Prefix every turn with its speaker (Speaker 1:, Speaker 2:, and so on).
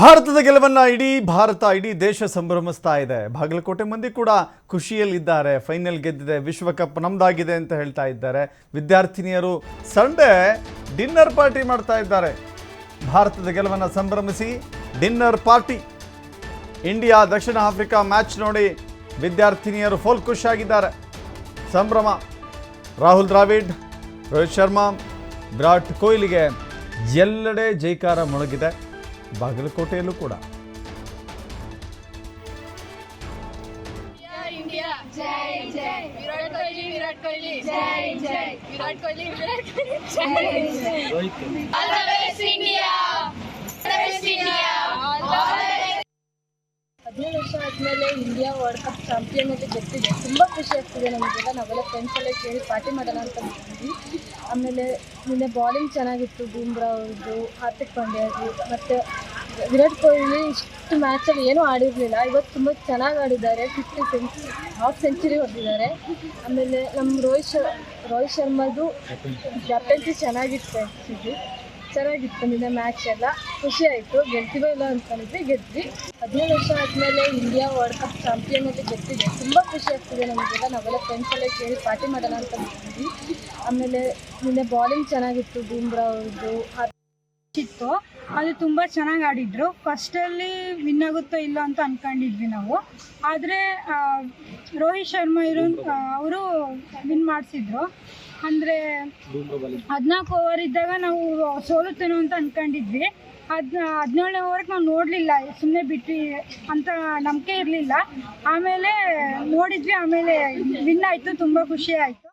Speaker 1: ಭಾರತದ ಗೆಲುವನ್ನ ಇಡೀ ಭಾರತ, ಇಡೀ ದೇಶ ಸಂಭ್ರಮಿಸ್ತಾ ಇದೆ. ಬಾಗಲಕೋಟೆ ಮಂದಿ ಕೂಡ ಖುಷಿಯಲ್ಲಿದ್ದಾರೆ. ಫೈನಲ್ ಗೆದ್ದಿದೆ, ವಿಶ್ವಕಪ್ ನಮ್ದಾಗಿದೆ ಅಂತ ಹೇಳ್ತಾ ಇದ್ದಾರೆ. ವಿದ್ಯಾರ್ಥಿನಿಯರು ಸಂಡೇ ಡಿನ್ನರ್ ಪಾರ್ಟಿ ಮಾಡ್ತಾ ಇದ್ದಾರೆ. ಭಾರತದ ಗೆಲುವನ್ನು ಸಂಭ್ರಮಿಸಿ ಡಿನ್ನರ್ ಪಾರ್ಟಿ. ಇಂಡಿಯಾ ದಕ್ಷಿಣ ಆಫ್ರಿಕಾ ಮ್ಯಾಚ್ ನೋಡಿ ವಿದ್ಯಾರ್ಥಿನಿಯರು ಫುಲ್ ಖುಷಿಯಾಗಿದ್ದಾರೆ ಸಂಭ್ರಮ. ರಾಹುಲ್ ದ್ರಾವಿಡ್, ರೋಹಿತ್ ಶರ್ಮಾ, ವಿರಾಟ್ ಕೊಹ್ಲಿಗೆ ಎಲ್ಲೆಡೆ ಜೈಕಾರ ಮೊಳಗಿದೆ. ಬಾಗಲಕೋಟೆಯಲ್ಲೂ ಕೂಡ.
Speaker 2: ಇಂಡಿಯಾ ಜೈ ಜೈ. ವಿರಾಟ್ ವಿರಾಟ್ ಜೈ ಜೈ. Virat Virat all India all
Speaker 3: India ವರ್ಷ ಆದಮೇಲೆ ಇಂಡಿಯಾ ವರ್ಲ್ಡ್ ಕಪ್ ಚಾಂಪಿಯನ್ ಅಂತ ಗೊತ್ತಿದೆ ತುಂಬ ಖುಷಿ ಆಗ್ತಿದೆ ನಮಗೆಲ್ಲ. ನಾವೆಲ್ಲ ಫ್ರೆಂಡ್ಸ್ ಎಲ್ಲ ಕೇಳಿ ಪಾರ್ಟಿ ಮಾಡೋಣ ಅಂತ ಮಾಡಿದ್ವಿ ಆಮೇಲೆ ನಿನ್ನೆ ಬಾಲಿಂಗ್ ಚೆನ್ನಾಗಿತ್ತು ಬೂಮ್ರಾ ಅವ್ರದ್ದು, ಹಾರ್ದಿಕ್ ಪಾಂಡ್ಯ ಅವರು ಮತ್ತು ವಿರಾಟ್ ಕೊಹ್ಲಿ ಇಷ್ಟು ಮ್ಯಾಚಲ್ಲಿ ಏನೂ ಆಡಿರಲಿಲ್ಲ. ಇವತ್ತು ತುಂಬ ಚೆನ್ನಾಗಿ ಆಡಿದ್ದಾರೆ. ಫಿಫ್ಟಿ ಸೆಂಚುರಿ ಹಾಫ್ ಸೆಂಚುರಿ ಹೊಡೆದಿದ್ದಾರೆ. ಆಮೇಲೆ ನಮ್ಮ ರೋಹಿತ್ ಶರ್ ರೋಹಿತ್ ಶರ್ಮಾದು ಕ್ಯಾಪ್ಟನ್ಸಿ ಚೆನ್ನಾಗಿತ್ತು ಆ್ಯಕ್ಚುಲಿ ಚೆನ್ನಾಗಿತ್ತು ನಿನ್ನೆ ಮ್ಯಾಚ್ ಎಲ್ಲ. ಖುಷಿ ಆಯಿತು. ಗೆಲ್ತೀವೋ ಇಲ್ಲ ಅಂದ್ಕೊಂಡಿದ್ವಿ ಗೆದ್ವಿ. ಹದಿನೈದು ವರ್ಷ ಆದಮೇಲೆ ಇಂಡಿಯಾ ವರ್ಲ್ಡ್ ಕಪ್ ಚಾಂಪಿಯನ್ ಅಂತ ಗೆದ್ದಿದೆ. ತುಂಬ ಖುಷಿ ಆಗ್ತಿದೆ ನಮಗೆಲ್ಲ. ನಾವೆಲ್ಲ ಫ್ರೆಂಡ್ಸ್ ಎಲ್ಲ ಸೇರಿ ಪಾರ್ಟಿ ಮಾಡೋಣ ಅಂತ ಬಂದ್ವಿ ಆಮೇಲೆ ನಿನ್ನೆ ಬಾಲಿಂಗ್ ಚೆನ್ನಾಗಿತ್ತು ಬೂಮ್ರಾ ಅವ್ರದ್ದು.
Speaker 4: ಇತ್ತು. ಅದು ತುಂಬ ಚೆನ್ನಾಗಿ ಆಡಿದ್ರು. ಫಸ್ಟಲ್ಲಿ ವಿನ್ ಆಗುತ್ತೋ ಇಲ್ಲ ಅಂತ ಅನ್ಕೊಂಡಿದ್ವಿ ನಾವು. ಆದರೆ ರೋಹಿತ್ ಶರ್ಮಾ ಇರೋ ಅವರು ವಿನ್ ಮಾಡಿಸಿದ್ರು. ಅಂದ್ರೆ ಹದಿನಾಲ್ಕು ಓವರ್ ಇದ್ದಾಗ ನಾವು ಸೋಲುತ್ತೇನೋ ಅಂತ ಅನ್ಕೊಂಡಿದ್ವಿ. ಹದ್, ಹದಿನೇಳನೇ ಓವರ್ಗೆ ನಾವು ನೋಡಲಿಲ್ಲ. ಸುಮ್ಮನೆ ಬಿಟ್ವಿ ಅಂತ ನಂಬಿಕೆ ಇರಲಿಲ್ಲ. ಆಮೇಲೆ ನೋಡಿದ್ವಿ. ಆಮೇಲೆ ವಿನ್ ಆಯಿತು. ತುಂಬಾ ಖುಷಿ ಆಯಿತು.